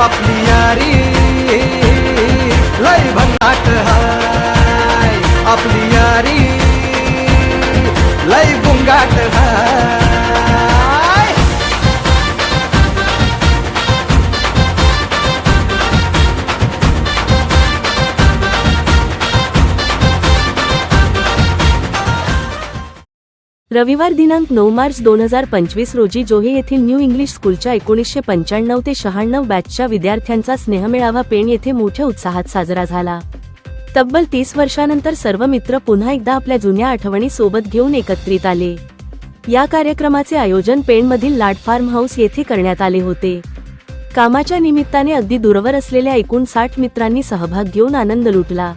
आपली यारी. लई भन्नाट हाय. आपली यारी. लई गुंगाट हाय. रविवार दिनांक नऊ मार्च दोन हजार पंचवीस रोजी जोहे येथील न्यू इंग्लिश स्कूलच्या एकोणीसशे पंच्याण्णव ते शहाण्णव बॅचच्या विद्यार्थ्यांचा स्नेहमेळावा पेण येथे मोठ्या उत्साहात साजरा झाला. तब्बल तीस वर्षानंतर सर्व मित्र पुन्हा एकदा आपल्या जुन्या आठवणी सोबत घेऊन एकत्रित आले. या कार्यक्रमाचे आयोजन पेणमधील लाड फार्म हाऊस येथे करण्यात आले होते. कामाच्या निमित्ताने अगदी दूरवर असलेल्या एकूण साठ मित्रांनी सहभाग घेऊन आनंद लुटला.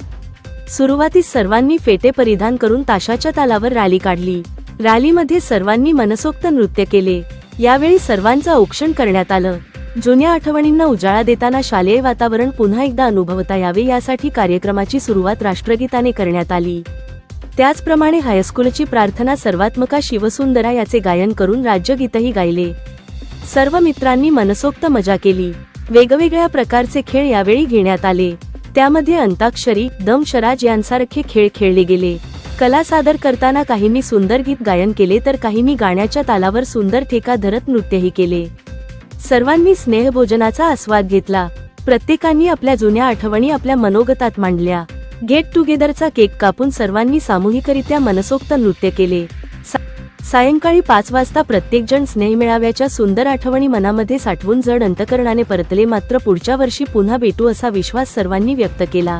सुरुवातीस सर्वांनी फेटे परिधान करून ताशाच्या तालावर रॅली काढली. रॅलीमध्ये सर्वांनी मनसोक्त नृत्य केले. यावेळी सर्वांचं औक्षण करण्यात आलं. जुन्या आठवणींना उजाळा देताना शालेय वातावरण पुन्हा एकदा अनुभवता यावे यासाठी कार्यक्रमाची सुरुवात राष्ट्रगीताने करण्यात आली. त्याचप्रमाणे हायस्कूलची प्रार्थना सर्वात्मका शिवसुंदरा याचे गायन करून राज्यगीतही गायले. सर्व मित्रांनी मनसोक्त मजा केली. वेगवेगळ्या प्रकारचे खेळ यावेळी घेण्यात आले. त्यामध्ये अंताक्षरी दमशराज यांसारखे खेळ खेळले गेले. कला सादर करताना काहींनी सुंदर गीत गायन केले तर काहींनी गाण्याच्या तालावर सुंदर ठेका धरत नृत्यही केले. सर्वांनी स्नेहभोजनाचा आस्वाद घेतला. प्रत्येकाने आपल्या जुन्या आठवणी आपल्या मनोगतात मांडल्या. गेट टुगेदरचा केक कापून सर्वांनी सामूहिकरित्या मनसोक्त नृत्य केले. सा- सायंकाळी पाच वाजता प्रत्येकजण स्नेहमेळाव्याच्या सुंदर आठवणी मनामध्ये साठवून जड अंतकरणाने परतले मात्र पुढच्या वर्षी पुन्हा भेटू असा विश्वास सर्वांनी व्यक्त केला.